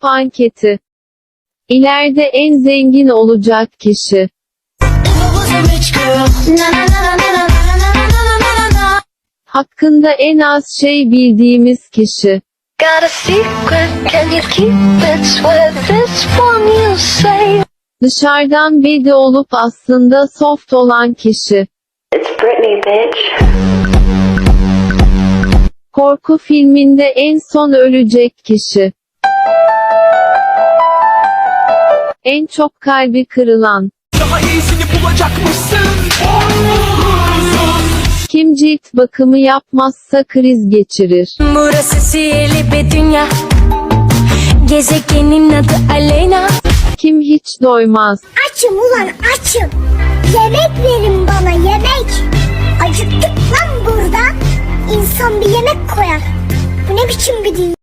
anketi. İleride en zengin olacak kişi. Hakkında en az şey bildiğimiz kişi. Dışarıdan bedi olup aslında soft olan kişi. It's Britney, bitch. Korku filminde en son ölecek kişi. En çok kalbi kırılan. Daha iyisini bulacakmışsın. Kim cilt bakımı yapmazsa kriz geçirir. Burası sihirli bir dünya Gezegenin adı Aleyna Kim hiç doymaz. Açım ulan açım. Yemek verin bana yemek. Acıktık lan burada. İnsan bir yemek koyar. Bu ne biçim bir dünya?